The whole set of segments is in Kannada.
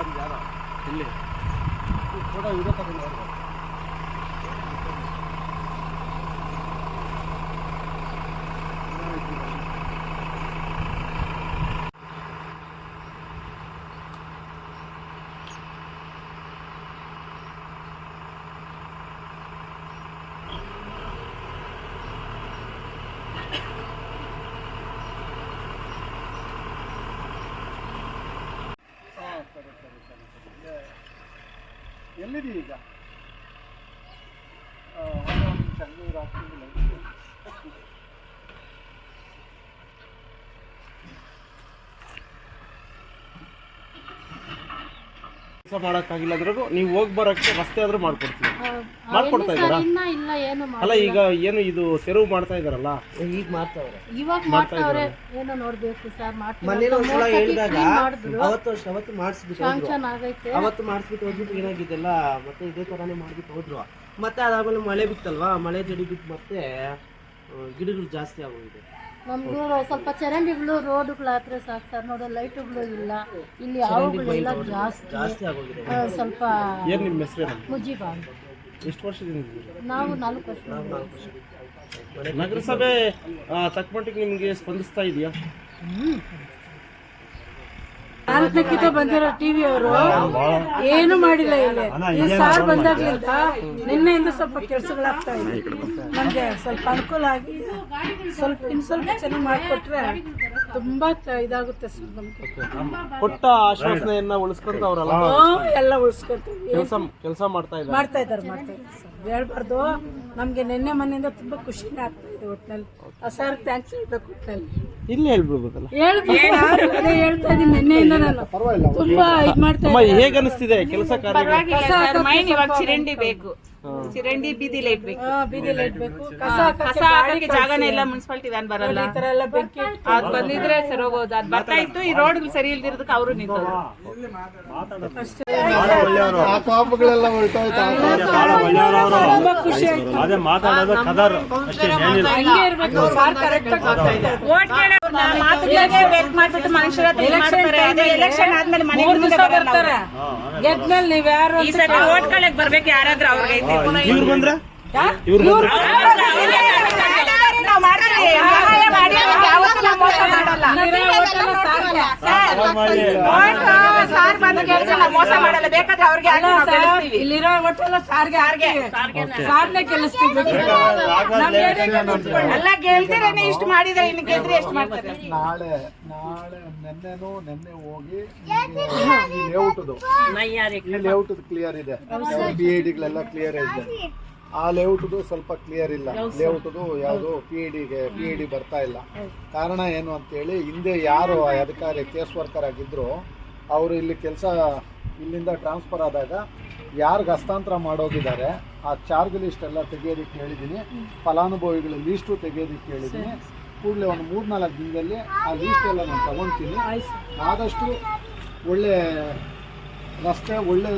बन जा रहा है ले थोड़ा इधर तक बन जा Yeah. ಎಲ್ಲಿದ್ದೀವಿ ಈಗ? ಆ, ಒಂದು ಕೆಲಸ ಮಾಡೋಕ್ಕಾಗಿಲ್ಲ ಅಂದ್ರೂ ನೀವು ಹೋಗಿ ಬರೋಕ್ಕೆ ರಸ್ತೆ ಆದ್ರೂ ಮಾಡ್ಕೊಡ್ತೀವಿ. ಮಾಡ್ಕೊಡ್ತಾ ಇದ್ದಾರಾ? ಇನ್ನ ಇಲ್ಲ ಏನು ಅಲ್ಲ ಈಗ ಏನು ಇದು ತೆರವು ಮಾಡ್ತಾ ಇದಾರಲ್ಲ ಈಗ ಮಾಡ್ತಾವ್ರೆ. ಇವಾಗ ಮಾಡ್ತಾವ್ರೆ. ಏನೋ ನೋಡ್ಬೇಕು ಸರ್ ಮೊನ್ನೆ ಒಂದ್ಸಲ ಹೇಳಿದಾಗ ಮಾಡಿದ್ರು. ಅವತ್ತು ಅವತ್ತು ಮಾಡಿಸ್ಬಿಟ್ಟು ಹೋದ್ರು. ಶಾಂಕ್ಷನ್ ಆಗೈತೆ. ಅವತ್ತು ಮಾಡಿಸ್ಬಿಟ್ಟು ಹೋಗ್ಬಿಟ್ಟು ಏನಾಗಿದ್ದೆಲ್ಲ ಮತ್ತೆ ಇದೇ ತರಾನೇ ಮಾಡ್ಬಿಟ್ಟು ಹೋದ್ರು. ಮತ್ತೆ ಅದಾದ್ಮೇಲೆ ಮಳೆ ಬಿತ್ತಲ್ವಾ? ಮಳೆ ಜಡಿ ಬಿದ್ದು ಮತ್ತೆ ಆ, ಗಿಡಗಳು ಜಾಸ್ತಿ ಆಗೋಗಿದೆ. ನಮ್ದು ಸ್ವಲ್ಪ ಚರಂಡಿಗಳು ರೋಡ್ಗಳು ಹತ್ರ ಸಾಕು ಸರ್. ನೋಡಿ ಲೈಟುಗಳು ಇಲ್ಲ. ಇಲ್ಲಿ ಹಾವುಗಳೆಲ್ಲ ಜಾಸ್ತಿ. ಸ್ವಲ್ಪ ಏನು ನಿಮ್ಮ ಹೆಸರು ಮುಜೀಬಾ ಎಷ್ಟು ವರ್ಷದಿಂದ ನಾವು ನಾಲ್ಕು ವರ್ಷ. ನಗರಸಭೆ ತಕ್ಕಮಟ್ಟಿಗೆ ನಿಮಗೆ ಸ್ಪಂದಿಸ್ತಾ ಇದೆಯಾ? ನಾಲ್ಕಕ್ಕಿಂತ ಬಂದಿರೋ ಟಿವಿ ಅವರು ಏನು ಮಾಡಿಲ್ಲ ಇಲ್ಲಿ. ಈ ಸಾರ್ ಬಂದಾಗ್ಲಿಂದ ನಿನ್ನೆಯಿಂದ ಸ್ವಲ್ಪ ಕೆಲಸಗಳಾಗ್ತಾ ಇದೆ. ನಮ್ಗೆ ಸ್ವಲ್ಪ ಅನುಕೂಲ ಆಗಿ ಸ್ವಲ್ಪ ಇನ್ನು ಸ್ವಲ್ಪ ಚೆನ್ನಾಗಿ ಮಾಡಿಕೊಟ್ರೆ ತುಂಬಾ ಇದಾಗುತ್ತೆ ಸರ್ ನಮ್ಗೆ. ಕೊಟ್ಟ ಆಶ್ವಾಸನೆಯನ್ನ ಉಳಿಸ್ಕೊಂತ ಅವರಲ್ಲ. ಎಲ್ಲ ಉಳಿಸ್ಕೊಂತ ಕೆಲಸ ಕೆಲಸ ಮಾಡ್ತಾ ಇದ್ದಾರೆ. ಮಾಡ್ತಾ ಇದ್ದಾರೆ ಮಾಡ್ತಾ ಇದ್ದಾರೆ ಸರ್. ಹೇಳ್ಬಾರ್ದು. ನಮ್ಗೆ ನಿನ್ನೆ ಮನೆಯಿಂದ ತುಂಬಾ ಖುಷಿನೇ ಆಗ್ತಾ ಇದೆ ಒಟ್ನಲ್ಲಿ. ಆ ಸರ್ ಥ್ಯಾಂಕ್ಸ್ ಹೇಳ್ಬೇಕು ಒಟ್ನಲ್ಲಿ. ಇಲ್ಲಿ ಹೇಳ್ಬಿಡ್ಬೇಕಲ್ಲ. ಹೇಳ್ಬೇಕು ಸರ್ ಅದೇ ಹೇಳ್ತಾ ಇದ್ದೀನಿ ನಿನ್ನೆಯಿಂದ ನಾನು ತುಂಬಾ ಇದು ಮಾಡ್ತಾ ಅಮ್ಮ ಹೇಗೆ ಅನಿಸ್ತಿದೆ ಕೆಲಸ ಕಾರ್ಯ ಸರ್ ಮೈನ್ ಇವಾಗ ಚಿರಂಡಿ ಬೇಕು. ಚಿರಂಡಿ ಬೀದಿ ಲೈಟ್ ಬೇಕು. ಹಾ, ಬೀದಿ ಲೈಟ್ ಬೇಕು. ಕಸ ಕಸ ಹಾಕಕ್ಕೆ ಜಾಗನೇ ಇಲ್ಲ ಮುನ್ಸಿಪಾಲಿಟಿ ವ್ಯಾನ್ ಬರಲ್ಲ. ಈ ತರ ಎಲ್ಲ ಬೆಂಕಿ ಅದ್ ಬಂದಿದ್ರೆ ಸರಿ ಹೋಗೋದು. ಅದ್ ಬರ್ತಾ ಇತ್ತು ಈ ರೋಡ್ ಸರಿ ಇಲ್ದಿರೋದಕ್ಕೆ ಅವರು ನಿಂತವ್ರು. ಆ ಪಾಪಗಳೆಲ್ಲ ಹೊರಟೋಯ್ತಾ? ತುಂಬಾ ಖುಷಿ ಆಯ್ತು. ಅದೇ ಮಾತಾಡೋದು ಕದರ್. ಅಷ್ಟೇ ಏನಿಲ್ಲ ಹಂಗೆ ಇರ್ಬೇಕು. ಸಾರ್ ಕರೆಕ್ಟ್ ಓಟ್ ವೇಟ್ ಮಾಡ್ಬಿಟ್ಟು ಮನುಷ್ಯರ ಎಲೆಕ್ಷನ್ ಆದ್ಮೇಲೆ ಮನೆ ಬರ್ತಾರೆ. ಗೆದ್ಮೇಲೆ ನೀವ್ ಯಾರು ಈ ಸರಿ ಓಟ್ ಕಳಕ್ ಬರ್ಬೇಕು ಯಾರಾದ್ರೂ ಅವ್ರಿಗೆ ಐತೆ. ಇವ್ರು ಬಂದ್ರೆ? ಇವ್ರು ಬಂದ್ರೆ ನಾವು ಮಾಡ್ತೀವಿ ಸಹಾಯ ಮಾಡಿ ಅವ್ರಿಗೆ ಯಾವತ್ತೂ ನಾವು ಮೋಸ ಮಾಡಲ್ಲ. ಬೇಕಾದ್ರೆ ಅವ್ರಿಗೆ ಇಲ್ಲಿರೋ ಸಾರ್ಗೆ ಹಾರ್ಗೆ ಸಾರ್ನೆ ಗೆಲ್ದಿರೇನೆ ಇಷ್ಟು ಮಾಡಿದ್ರೆ ಇನ್ನು ಗೆದ್ರೆ ಎಷ್ಟು ಮಾಡ್ತಾರೆ? ನಾಳೆ ನಾಳೆ ನೆನ್ನೆನೂ ನೆನ್ನೆ ಹೋಗಿ ಲೇಔಟ್ದು ಲೇಔಟ್ ಕ್ಲಿಯರ್ ಇದೆ. ಬಿ ಐ ಡಿಗಳೆಲ್ಲ ಕ್ಲಿಯರ್ ಇದೆ. ಆ ಲೇಔಟ್ದು ಸ್ವಲ್ಪ ಕ್ಲಿಯರ್ ಇಲ್ಲ. ಲೇಔಟ್ದು ಯಾವುದು ಪಿ ಗೆ ಡಿಗೆ ಪಿ ಇ ಡಿ ಬರ್ತಾ ಇಲ್ಲ. ಕಾರಣ ಏನು ಅಂತೇಳಿ ಹಿಂದೆ ಯಾರು ಆ ಅಧಿಕಾರಿ ಕೇಸ್ ವರ್ಕರ್ ಆಗಿದ್ರು ಅವರು ಇಲ್ಲಿ ಕೆಲಸ ಇಲ್ಲಿಂದ ಟ್ರಾನ್ಸ್ಫರ್ ಆದಾಗ ಯಾರಿಗೆ ಹಸ್ತಾಂತರ ಮಾಡೋಗಿದ್ದಾರೆ ಆ ಚಾರ್ಜ್ ಲಿಸ್ಟ್ ಎಲ್ಲ ತೆಗೆಯೋದಕ್ಕೆ ಹೇಳಿದ್ದೀನಿ. ಫಲಾನುಭವಿಗಳ ಲೀಸ್ಟು ತೆಗೆಯೋದಕ್ಕೆ ಹೇಳಿದ್ದೀನಿ. ಕೂಡಲೇ ಒಂದು ಮೂರ್ನಾಲ್ಕು ದಿನದಲ್ಲಿ ಆ ಲೀಸ್ಟ್ ಎಲ್ಲ ನಾನು ತಗೊಳ್ತೀನಿ ಆದಷ್ಟು ಒಳ್ಳೆ ರಸ್ತೆ ಒಳ್ಳೆ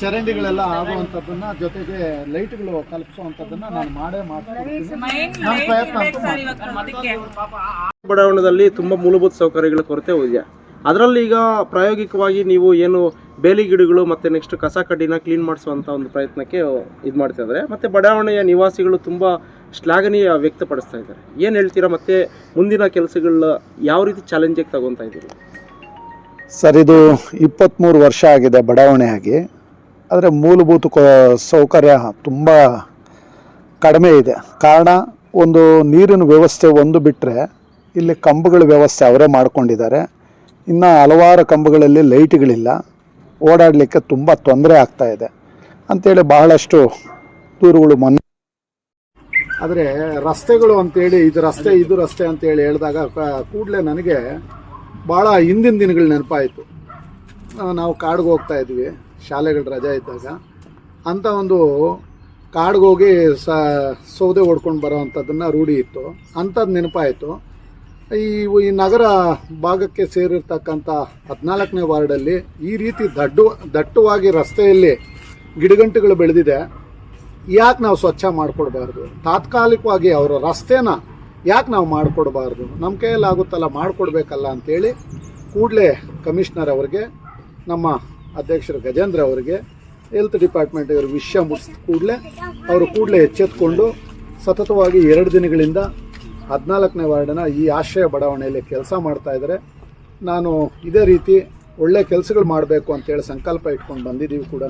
ಚರಂಡಿಗಳೆಲ್ಲ ಆಗುವಂಥದ್ದನ್ನ ಜೊತೆಗೆ ಲೈಟ್ಗಳು ಕಲ್ಪಿಸುವಂಥದ್ದನ್ನ ನಾನು ಮಾಡೇ ಮಾಡ್ತೀನಿ. ಬಡಾವಣೆಯಲ್ಲಿ ತುಂಬ ಮೂಲಭೂತ ಸೌಕರ್ಯಗಳ ಕೊರತೆ ಇದೆ. ಅದರಲ್ಲಿ ಈಗ ಪ್ರಾಯೋಗಿಕವಾಗಿ ನೀವು ಏನು ಬೇಲಿ ಗಿಡಗಳು ಮತ್ತು ನೆಕ್ಸ್ಟ್ ಕಸ ಕಡ್ಡಿನ ಕ್ಲೀನ್ ಮಾಡಿಸುವಂಥ ಒಂದು ಪ್ರಯತ್ನಕ್ಕೆ ಇದು ಮಾಡ್ತಾ ಇದ್ದಾರೆ. ಮತ್ತು ಬಡಾವಣೆಯ ನಿವಾಸಿಗಳು ತುಂಬ ಶ್ಲಾಘನೀಯ ವ್ಯಕ್ತಪಡಿಸ್ತಾ ಇದ್ದಾರೆ. ಏನು ಹೇಳ್ತೀರಾ ಮತ್ತು ಮುಂದಿನ ಕೆಲಸಗಳ ಯಾವ ರೀತಿ ಚಾಲೆಂಜಿಗೆ ತಗೊತಾ ಇದ್ದೀರಿ? ಸರ್, ಇದು ಇಪ್ಪತ್ತ್ಮೂರು ವರ್ಷ ಆಗಿದೆ ಬಡಾವಣೆಯಾಗಿ ಆದರೆ ಮೂಲಭೂತ ಸೌಕರ್ಯ ತುಂಬ ಕಡಿಮೆ ಇದೆ. ಕಾರಣ, ಒಂದು ನೀರಿನ ವ್ಯವಸ್ಥೆ ಒಂದು ಬಿಟ್ಟರೆ ಇಲ್ಲಿ ಕಂಬಗಳ ವ್ಯವಸ್ಥೆ ಅವರೇ ಮಾಡಿಕೊಂಡಿದ್ದಾರೆ. ಇನ್ನು ಹಲವಾರು ಕಂಬಗಳಲ್ಲಿ ಲೈಟ್ಗಳಿಲ್ಲ. ಓಡಾಡಲಿಕ್ಕೆ ತುಂಬ ತೊಂದರೆ ಆಗ್ತಾ ಇದೆ. ಅಂಥೇಳಿ ಬಹಳಷ್ಟು ದೂರುಗಳು ಮೊನ್ನೆ ಆದರೆ ರಸ್ತೆಗಳು ಅಂತೇಳಿ, ಇದು ರಸ್ತೆ ಇದು ರಸ್ತೆ ಅಂತೇಳಿ ಹೇಳಿದಾಗ ಕೂಡಲೇ ನನಗೆ ಭಾಳ ಹಿಂದಿನ ದಿನಗಳು ನೆನಪಾಯಿತು. ನಾವು ಕಾಡಿಗೆ ಹೋಗ್ತಾ ಇದ್ವಿ, ಶಾಲೆಗಳ ರಜೆ ಇದ್ದಾಗ. ಅಂಥ ಒಂದು ಕಾಡಿಗೆ ಹೋಗಿ ಸ, ಸೌದೆ ಹೊಡ್ಕೊಂಡು ಬರೋ ಅಂಥದ್ದನ್ನು ರೂಢಿ ಇತ್ತು. ಅಂಥದ್ದು ನೆನಪಾಯಿತು. ಈ ಈ ನಗರ ಭಾಗಕ್ಕೆ ಸೇರಿರ್ತಕ್ಕಂಥ ಹದಿನಾಲ್ಕನೇ ವಾರ್ಡಲ್ಲಿ ಈ ರೀತಿ ದಡ್ಡು, ದಟ್ಟವಾಗಿ ರಸ್ತೆಯಲ್ಲಿ ಗಿಡಗಂಟುಗಳು ಬೆಳೆದಿದೆ. ಯಾಕೆ ನಾವು ಸ್ವಚ್ಛ ಮಾಡಿಕೊಡ್ಬಾರ್ದು? ತಾತ್ಕಾಲಿಕವಾಗಿ ಅವರ ರಸ್ತೆನ ಯಾಕೆ ನಾವು ಮಾಡಿಕೊಡ್ಬಾರ್ದು? ನಮ್ಮ ಕೈಯಲ್ಲಿ ಆಗುತ್ತಲ್ಲ ಮಾಡಿಕೊಡ್ಬೇಕಲ್ಲ ಅಂಥೇಳಿ ಕೂಡಲೇ ಕಮಿಷನರ್ ಅವರಿಗೆ, ನಮ್ಮ ಅಧ್ಯಕ್ಷರು ಗಜೇಂದ್ರ ಅವರಿಗೆ, ಹೆಲ್ತ್ ಡಿಪಾರ್ಟ್ಮೆಂಟ್ ಇವರು ವಿಷಯ ಮುಗಿಸಿದ ಕೂಡಲೇ ಅವರು ಕೂಡಲೇ ಎಚ್ಚೆತ್ಕೊಂಡು ಸತತವಾಗಿ ಎರಡು ದಿನಗಳಿಂದ ಹದಿನಾಲ್ಕನೇ ವಾರ್ಡನ ಈ ಆಶ್ರಯ ಬಡಾವಣೆಯಲ್ಲಿ ಕೆಲಸ ಮಾಡ್ತಾಯಿದ್ದಾರೆ ನಾನು ಇದೇ ರೀತಿ ಒಳ್ಳೆ ಕೆಲಸಗಳು ಮಾಡಬೇಕು ಅಂತೇಳಿ ಸಂಕಲ್ಪ ಇಟ್ಕೊಂಡು ಬಂದಿದ್ದೀವಿ ಕೂಡ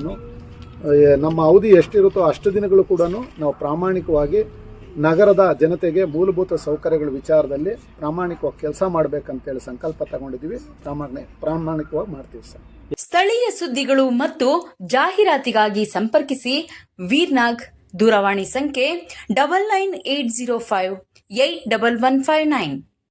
ನಮ್ಮ ಅವಧಿ ಎಷ್ಟಿರುತ್ತೋ ಅಷ್ಟು ದಿನಗಳು ಕೂಡ ನಾವು ಪ್ರಾಮಾಣಿಕವಾಗಿ ನಗರದ ಜನತೆಗೆ ಮೂಲಭೂತ ಸೌಕರ್ಯಗಳ ವಿಚಾರದಲ್ಲಿ ಪ್ರಾಮಾಣಿಕವಾಗಿ ಕೆಲಸ ಮಾಡಬೇಕಂತೇಳಿ ಸಂಕಲ್ಪ ತಗೊಂಡಿದ್ದೀವಿ. ಪ್ರಾಮಾಣಿಕ ಪ್ರಾಮಾಣಿಕವಾಗಿ ಮಾಡ್ತೀವಿ ಸರ್. ಸ್ಥಳೀಯ ಸುದ್ದಿಗಳು ಮತ್ತು ಜಾಹೀರಾತಿಗಾಗಿ ಸಂಪರ್ಕಿಸಿ ವೀರ್ನಾಗ್, ದೂರವಾಣಿ ಸಂಖ್ಯೆ double nine eight zero five eight double one five nine.